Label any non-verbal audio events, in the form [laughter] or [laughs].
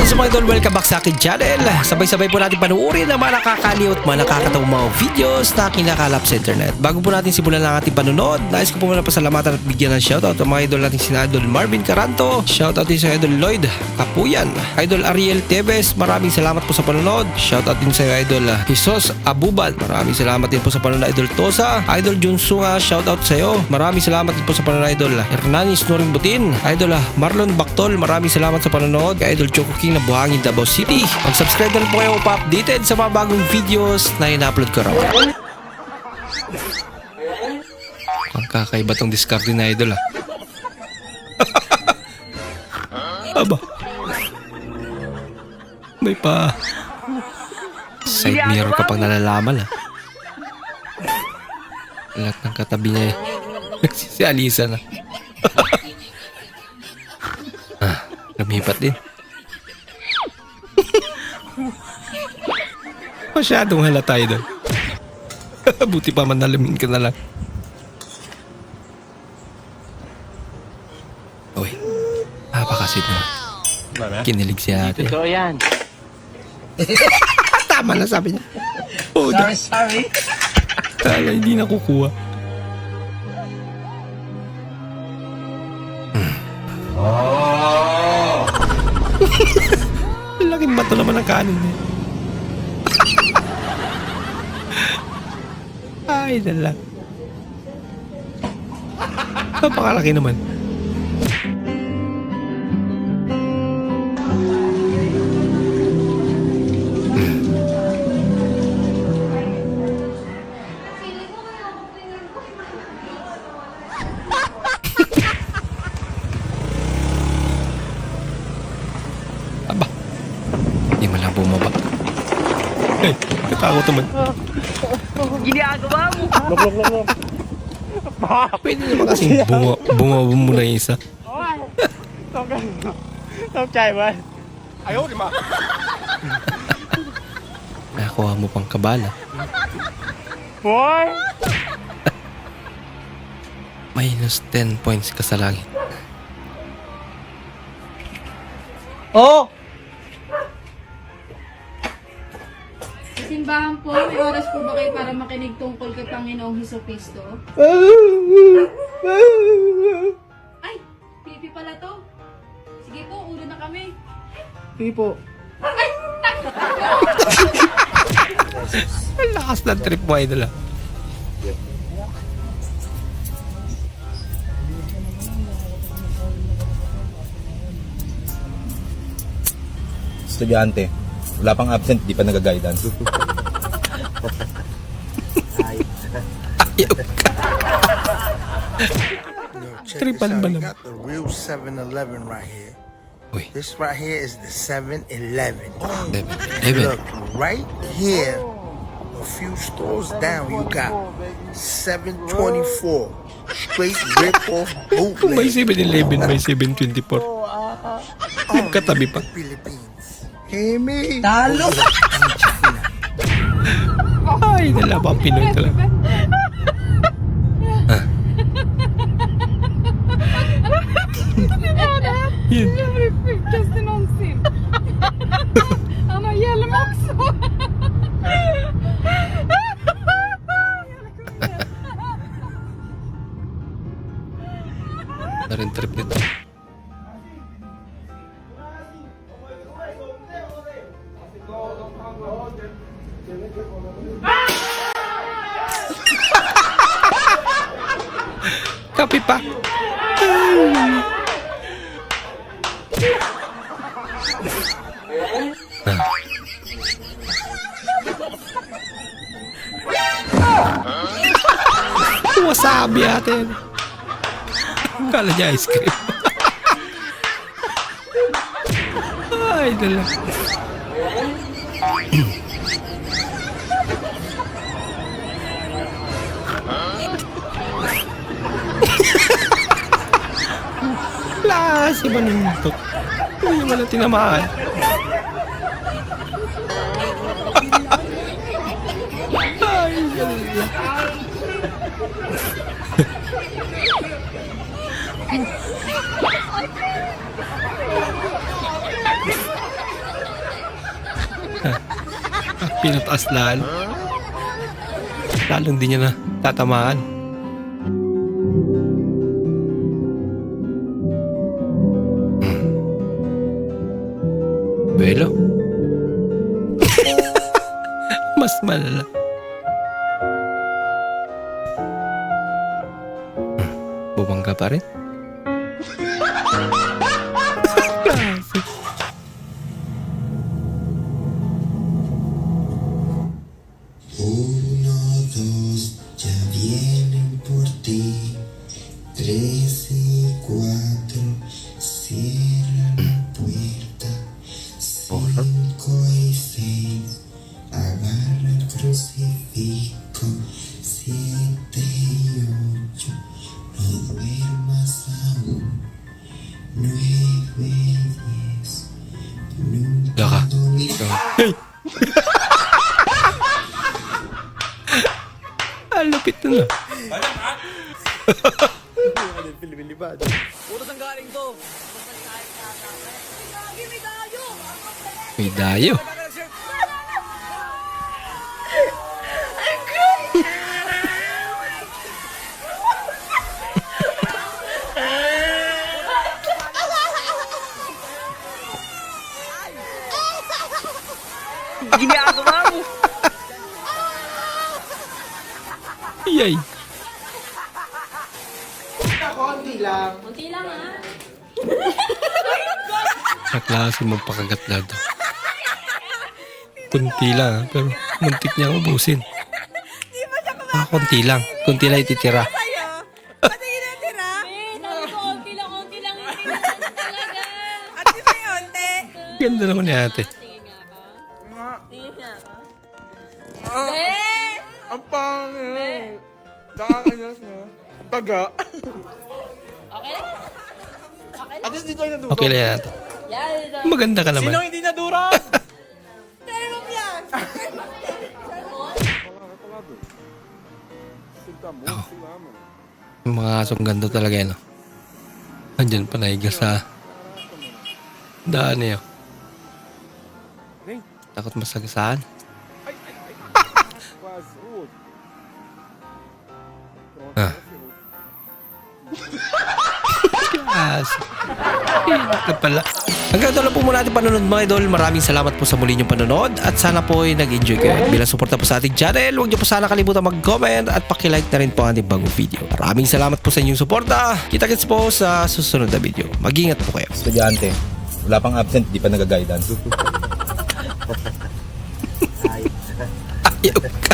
What's mga idol? Welcome back sa akin channel. Sabay-sabay po natin panuorin ang mga nakakaliw at mga nakakatawang mga videos na kinakalap sa internet. Bago po natin simulan ang ating panunod, nais ko po muna pasalamatan at bigyan ng shoutout ang mga idol natin sina Idol Marvin Caranto, shoutout din sa Idol Lloyd Kapuyan, Idol Ariel Tevez, maraming salamat po sa panunod. Shoutout din sa Idol Jesus Abuban, maraming salamat din po sa panunod Idol Tosa, Idol Junsunga, shoutout sa iyo. Maraming salamat din po sa panunod Idol Hernanis Noring Butin, Idol Marlon Baktol, maraming salamat sa panonood. Kay Idol Choco King na Buhangin Davao City. Mag-subscribe na rin po kayo pa-updated sa mga bagong videos na ina-upload ko raw. Ang kakaiba tong discard ni Idol ah. [laughs] Aba. May pa side mirror kapag nalalaman ah. Lahat ng katabi niya eh. [laughs] Nagsisialisa na. [laughs] ah, lumipat din. [laughs] Masyadong halata idol. [laughs] Buti pa man nalamin ka na lang. Uy, napakasit naman. Kinilig si ate. Totoo yan. [laughs] Tama na sabi niya. Oh, Sorry, sorry. Kala hindi nakukuha. Ang Laking bato naman ang kanin niya. Ay, dala. Napakalaki naman. Ay, katakot naman. Ginagawa mo. Pwede naman kasing bunga, bunga muna yung isa. ต้องใจมัน Nakakuha mo pang kabala. โอ้ย Minus 10 points ka sa langit. Oh! Simbahan po, may oras po ba kayo para makinig tungkol kay Panginoong Heso Kristo? Ay, pipi pala to. Sige po, ulo na kami. Pipo. Ang lakas ng trip mo, idol ah. estudyante. Wala pang absent, di pa nag-guidance. Ayaw ka. Tripan ba naman? got the real 7-Eleven right here. Uy, This right here is the 7-Eleven. Devin. Devin. Look, right here, a few stores down, you got 724. Straight rip-off Kung may bootleg 7-Eleven, may 724. Katabi pa. Philippines. Hear me? Talo! Ay, dala pa ang Pinoy talaga. Ah. [laughs] Kapi pa. [laughs] Wasabi atin. Kala niya ice cream. [laughs] Ay, dala. ba nandito? Uy, wala tinamaan. Ay, ganun lang. [laughs] Ah, pinataas lalo. Lalong di niya na tatamaan. Belo. [laughs] Mas malala. Bumangga pa rin. Uno, [laughs] crucifijo. Siete y ocho, no duermas aún. Nueve, diez, nunca dormirás. Ah, lupit na. May dayo. Yay. Kunti lang ha. [laughs] Sa klase magpakagat na to. Kunti lang ha, pero muntik niya ubusin. Ah, kunti lang. Kunti lang ititira. Lang, lang. Ganda naman ni ate. Tingin nga ako. Tingin nga ako. Eh! Ang pangit. Nakakanyas mo. Taga. Okay lang. At least dito ay naduro. Okay lang yan. Yan. Maganda ka Sino naman. hindi naduro? [laughs] [laughs] Yung mga asong ganda talaga yan. oh. Andyan pa naiga sa daan niya. Takot masagasaan. Ah. Yes. Ito pala. Hanggang doon lang po muna ating panonood mga idol. Maraming salamat po sa muli niyong panonood at sana po ay nag-enjoy kayo. Bilang suporta po sa ating channel, huwag niyo po sana kalimutan mag-comment at pakilike na rin po ang ating bagong video. Maraming salamat po sa inyong suporta. Kita-kits po sa susunod na video. Mag-ingat po kayo. Estudyante, wala pang absent, di pa nag-guidance. [laughs] Ayaw ka.